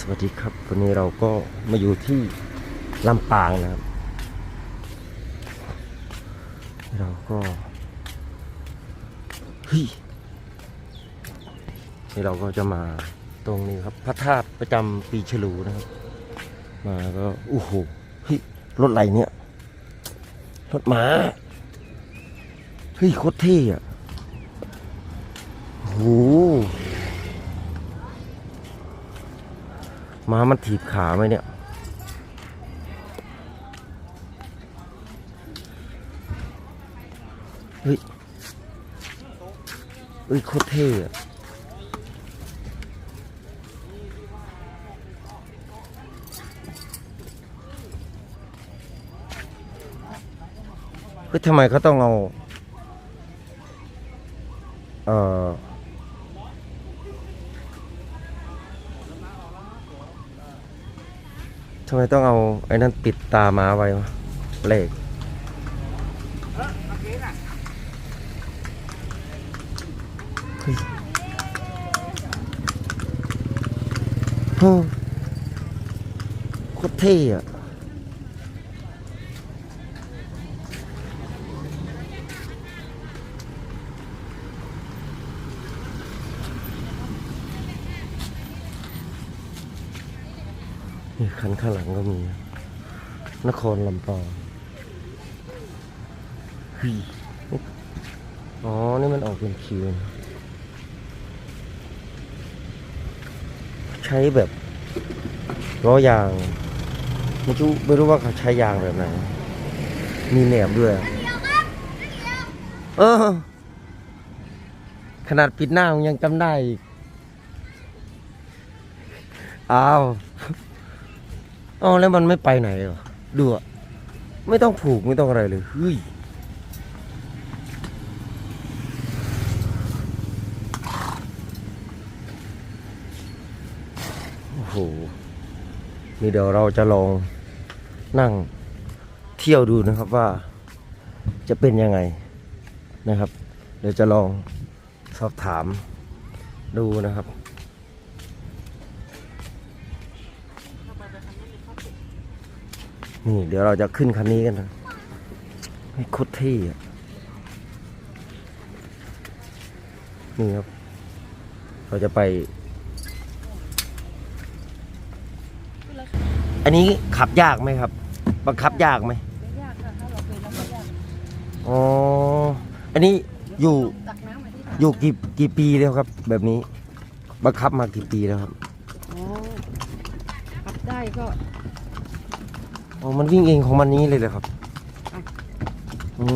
สวัสดีครับ วันนี้เราก็มาอยู่ที่ลำปางนะครับ เราก็เฮ้ยนี่เราก็จะมาตรงนี้ครับ พระธาตุประจำปีฉลูนะครับ มาก็โอ้โหเฮ้ยรถอะไรเนี่ยรถม้าเฮ้ยโคตรเท่อะโอ้โห ม้ามันถีบขาไหมเนี่ย เฮ้ย เฮ้ยโคตรเท่อะเฮ้ยทำไมเขาต้องเอา เอ่อำไมต้องเอาไอ้นั่นปิดตาม้าไว้วะเหล็กโอ้โคตรเท่อะ นี่คันข้างหลังก็มี นครลำปางอ๋อ นี่มันออกเป็นคิวใช้แบบล้อยาง ไม่รู้ไม่รู้ว่าเขาใช้ยางแบบไหน มีแหนบด้วย เออ ขนาดปิดหน้ามันยังจำได้อีก อ้าว อ๋อแล้วมันไม่ไปไหนเหรอดูอะไม่ต้องผูกไม่ต้องอะไรเลยเฮ้ยโอ้โหนี่เดี๋ยวเราจะลองนั่งเที่ยวดูนะครับว่าจะเป็นยังไงนะครับ เดี๋ยวจะลองสอบถามดูนะครับ นี่เดี๋ยวเราจะขึ้นคันนี้กันนะให้โคตรเท่อะนี่ครับ เราจะไป อันนี้ขับยากไหมครับ บังคับยากไหมไม่ยากค่ะถ้าเราเป็นแล้วไม่ยากอ๋อ อันนี้อยู่ตักน้ำมาที่ถังอยู่กี่กี่ปีแล้วครับ แบบนี้ บังคับมากี่ปีแล้วครับ อ๋อขับได้ก็ อ๋อมันวิ่งเองของมันนี้เลยเหรอครับอะอ๋อ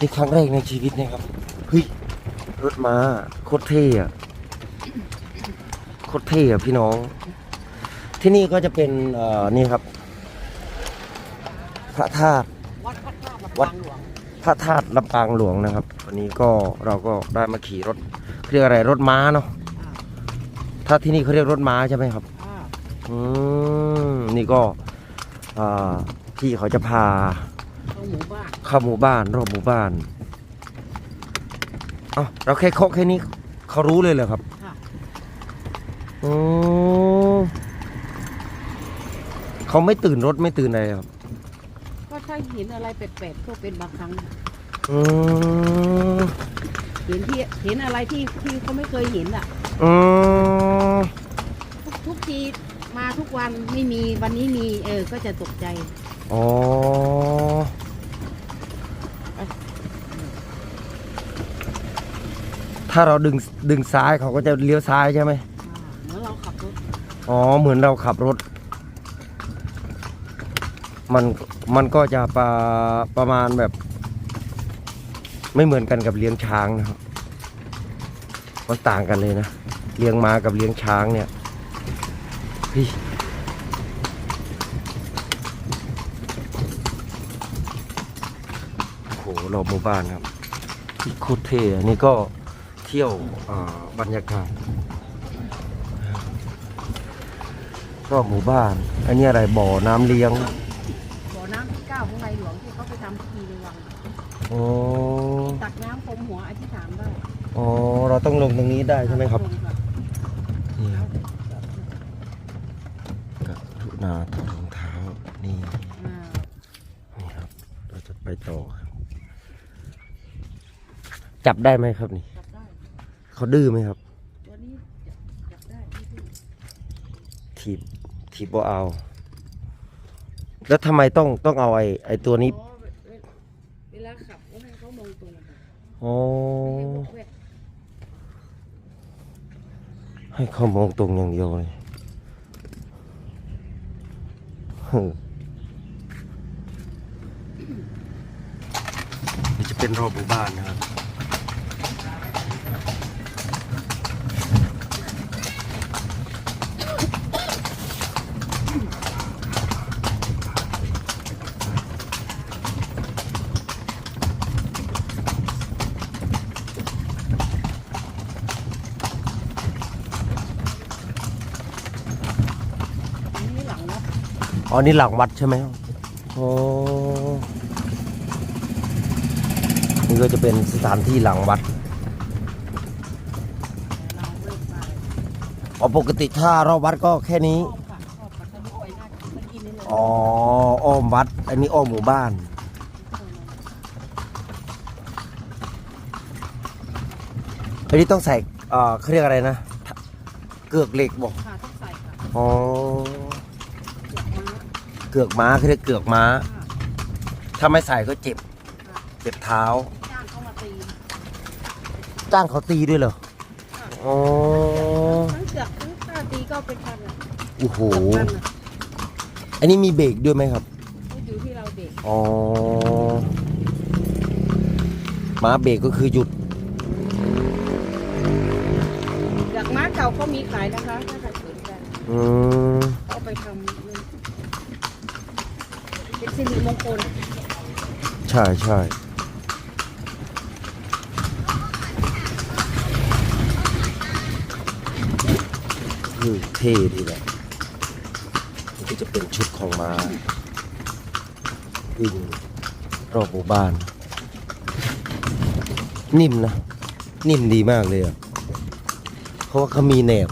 นี่ครั้งแรกในชีวิตเนะครับเฮ้ยรถม้าโคตรเท่อะโคตรเท่อะพี่น้อง ที่นี่ก็จะเป็นเอ่อนี่ครับ พระธาตุวัดพระธาตุวัดลำปางหลวงพระธาตุลำปางหลวงนะครับ วันนี้ก็เราก็ได้มาขี่รถเรียกอะไรรถม้าเนาะอ่าถ้าที่นี่เขาเรียกรถม้าใช่ไหมครับ อ่าอืมนี่ก็อ่าที่เขาจะพาเข้าหมู่บ้านเข้าหมู่บ้านรอบหมู่บ้านเอ้าเราแค่เคาะแค่นี้เขารู้เลยเหรอครับค่ะอืมเขาไม่ตื่นรถไม่ตื่นอะไรครับ ก็ถ้าเห็นอะไรแปลกๆก็เป็นบางครั้งอืมเห็นที่เห็นอะไรที่ที่เขาไม่เคยเห็นอะอืมทุกทุกที มาทุกวันไม่มีวันนี้มีเออก็จะตกใจอ๋อ ถ้าเราดึงดึงซ้ายเขาก็จะเลี้ยวซ้ายใช่ไหมอ่าเหมือนเราขับรถอ๋อ เหมือนเราขับรถ มันมันก็จะประประมาณแบบ ไม่เหมือนกันกับเลี้ยงช้างนะครับ มันต่างกันเลยนะ เลี้ยงม้ากับเลี้ยงช้างเนี่ย เฮ้ยโอ้โหรอบหมู่บ้านครับโคตรเท่อันนี้ก็เที่ยวอ่าบรรยากาศรอบหมู่บ้าน อันนี้อะไรบ่อน้ำเลี้ยง บ่อน้ำที่เก้าของในหลวงที่เขาไปทำพิธีในวังอ๋อตักน้ำพรมหัวอธิษฐานได้อ๋อเราต้องลงตรงนี้ได้ใช่ไหมครับลงะนี่ครับ กับทุนาถอดรองเท้านี่อ่านี่ครับ เราจะไปต่อครับ จับได้ไหมครับนี่ จับได้เขาดื้อไหมครับ ตัวนี้จับได้ที่ที่ถีบถีบบ่เอา แล้วทำไมต้องต้องเอาไอ้ไอ้ตัวนี้อ๋อเวเวเวลาขับก็ให้เขามองตรงค่ะอ๋อไม่ให้บอกแวกให้เขามองตรงอย่างเดียวเลยเฮ้อ นี่จะเป็นรอบหมู่บ้านนะครับ อันนี้หลังเนาะ อ๋อนี่หลังวัดใช่ไหมอ๋อนี่ก็จะเป็นสถานที่หลังวัดเราเริ่มไปอ๋อปกติถ้ารอบวัดก็แค่นี้ชอบค่ะชอบค่ะถ้าไม่ไปน่ากินกินนี่เลยอ๋ออ้อมวัด อันนี้อ้อมหมู่บ้าน อันนี้ต้องใส่เอ่อเขาเรียกอะไรนะ เกือกเหล็กบอกค่ะต้องใส่ค่ะอ๋อเกือกม้าเกือกม้าเขาเรียกเกือกม้าค่ะถ้าไม่ใส่ก็เจ็บค่ะเจ็บเท้า จ้างเขามาตีจ้างเขาตีด้วยเหรอค่ะอ๋อ ทั้งเกือกทั้งค่าตีก็เป็นพันอะโอ้โห เกือบพันอะอันนี้มีเบรกด้วยไหมครับ ก็อยู่ที่เราเด็กอ๋อ ม้าเบรกก็คือหยุด เกือกม้าเก่าก็มีขายนะคะ ถ้าใครสนใจอืม เอาไปทำเลย เป็นสิริมงคลใช่ใช่คือเท่ดีแหละนี่ก็จะเป็นชุดของมาวิ่งรอบหมู่บ้าน นิ่มนะ นิ่มดีมากเลยอะเพราะว่าเขามีแหนบ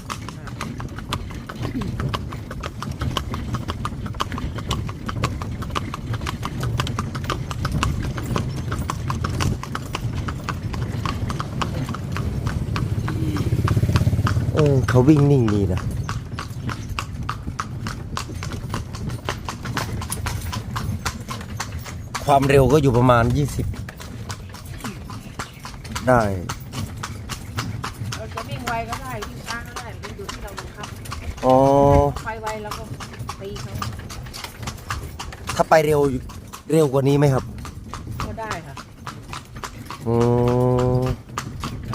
เออเขาวิ่งนิ่งดีนะความเร็วก็อยู่ประมาณ 20 ได้เราจะวิ่งไวก็ได้วิ่งช้าก็ได้มันอยู่ที่เราบังคับอ๋อไปไวแล้วก็ตีเขาถ้าไปเร็วเร็วกว่านี้ไหมครับก็ได้ค่ะอืม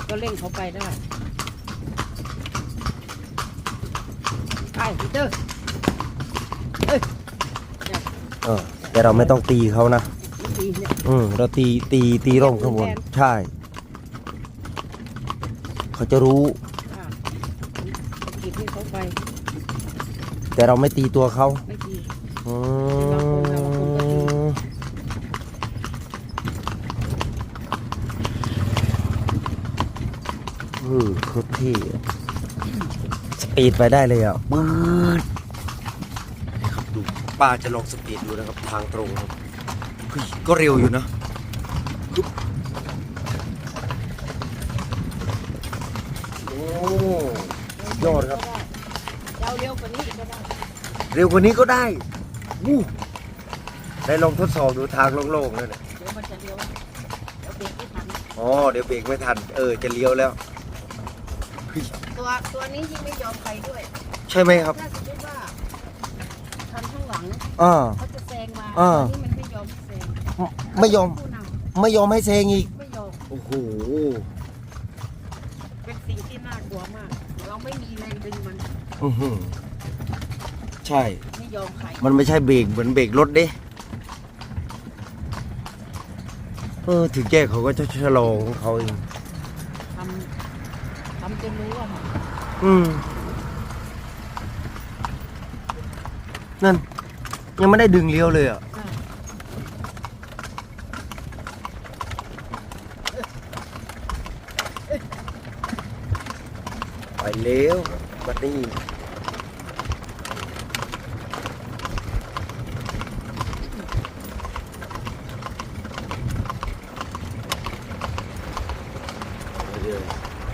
ก็เร่งเขาไปได้ ไปพีเตอร์เอ้ยเออแต่เราไม่ต้องตีเขานะไม่ตีเนี่ยอืมเราตีตีตีร่มข้างบนแทนใช่ เขาจะรู้ อ่ากีดให้เขาไปแต่เราไม่ตีตัวเขาไม่ตีอืบางคนนะบางคนก็ตีมเออโคตรเท่อะส ปีดไปได้เลยอะปื๊ดนี่ครับดูป้าจะลองสปีดดูนะครับ ทางตรงครับเฮ้ยก็เร็วอยู่นะปึ๊บโอ้ยอดครับยาวเร็วกว่านี้อีกก็ได้เร็วกว่านี้ก็ได้วู้ได้ลองทดสอบดูทางโล่งๆเลยเนี่ยเดี๋ยวมันจะเร็วเดี๋ยวเบรกไม่ทันอ๋อเดี๋ยวเบรกไม่ทัน เออจะเลี้ยวแล้วเฮ้ย ตัวตัวนี้ยิ่งไม่ยอมไปด้วยใช่ไหมครับถ้าสมมติว่าคันข้างหลังอ่า เขาจะแซงมาอ่า ตัวนี้มันไม่ยอมแซงไม่ยอมผู้นไม่ยอมให้เซงอีกำไม่ยอมโอ้โหเป็นสิ่งที่น่ากลัวมาก เราไม่มีแรงดึงมันอื้อหือใช่ ไม่ยอมใครมันไม่ใช่เบรกเหมือนเบรกรถเด้เออถึงแก้เขาก็จะชะลอของเขาเองทำ ทำจนรู้ว่ามันอืม นั่น ยังไม่ได้ดึงเลี้ยวเลยอะใช่ไปเลี้ยวไปบัดนี้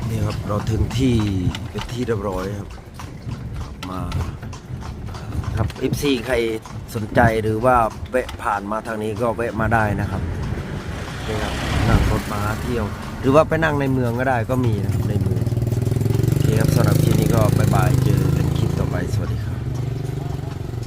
นี่ครับ เรา ถึงที่เป็นที่เรียบร้อยครับ มาครับ FC ใครสนใจหรือว่าแวะผ่านมาทางนี้ก็แวะมาได้นะครับนี่ครับนั่งรถมาเที่ยว หรือว่าไปนั่งในเมืองก็ได้ก็มีนะครับใน